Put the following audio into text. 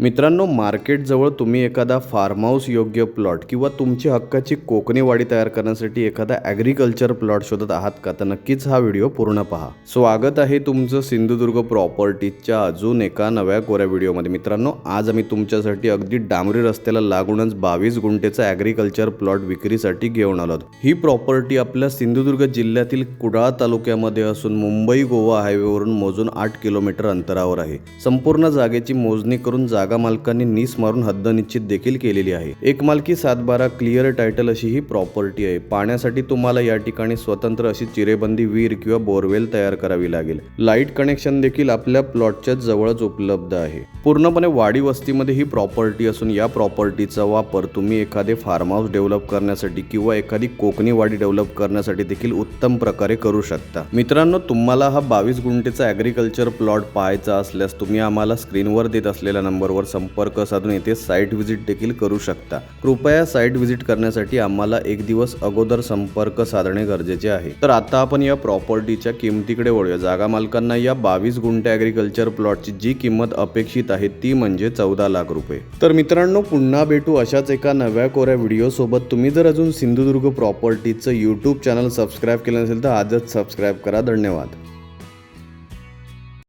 मित्रांनो मार्केटजवळ तुम्ही एखादा फार्म हाऊस योग्य प्लॉट किंवा तुमची हक्काची कोकणी वाडी तयार करण्यासाठी एखादा ॲग्रिकल्चर प्लॉट शोधत आहात का तर नक्कीच हा व्हिडिओ पूर्ण पहा. स्वागत आहे तुमचं सिंधुदुर्ग प्रॉपर्टीजच्या अजून एका नव्या कोऱ्या व्हिडिओमध्ये. मित्रांनो आज आम्ही तुमच्यासाठी अगदी डांबरी रस्त्याला लागूनच बावीस गुंठेचा ॲग्रिकल्चर प्लॉट विक्रीसाठी घेऊन आलो ही प्रॉपर्टी आपल्या सिंधुदुर्ग जिल्ह्यातील कुडाळ तालुक्यामध्ये असून मुंबई गोवा हायवेवरून मोजून आठ किलोमीटर अंतरावर आहे. संपूर्ण जागेची मोजणी करून जागा मालकांनी नीस मारून हद्द निश्चित देखील केलेली आहे. एक मालकी सातबारा क्लिअर टायटल अशी ही प्रॉपर्टी आहे. पाण्यासाठी तुम्हाला या ठिकाणी स्वतंत्र अशी चिरेबंदी विहीर किंवा बोरवेल तयार करावी लागेल. लाइट कनेक्शन देखील आपल्या प्लॉटच्या जवळच उपलब्ध आहे. पूर्णपणे वाडी वस्तीमध्ये ही प्रॉपर्टी असून या प्रॉपर्टीचा वापर तुम्ही एखादे फार्म हाऊस डेव्हलप करण्यासाठी किंवा एखादी कोकणी वाडी डेव्हलप करण्यासाठी देखील उत्तम प्रकारे करू शकता. मित्रांनो तुम्हाला हा बावीस गुंठेचा ॲग्रिकल्चर प्लॉट पाहायचा असल्यास तुम्ही आम्हाला स्क्रीनवर देत असलेल्या नंबरवर संपर्क साधून येथे साईट व्हिजिट देखील करू शकता. कृपया साईट व्हिजिट करण्यासाठी आम्हाला एक दिवस अगोदर संपर्क साधणे गरजेचे आहे. तर आता आपण या प्रॉपर्टीच्या किमतीकडे वळूया. जागा मालकांना या बावीस गुंठे ॲग्रिकल्चर प्लॉटची जी किंमत अपेक्षित आहे ती म्हणजे चौदा लाख रुपये. तर मित्रांनो पुन्हा भेटू अशाच एका नव्या कोऱ्या व्हिडिओ सोबत. तुम्ही जर अजून सिंधुदुर्ग प्रॉपर्टीचं यूट्यूब चॅनल सबस्क्राईब केलं नसेल तर आजच सबस्क्राईब करा. धन्यवाद.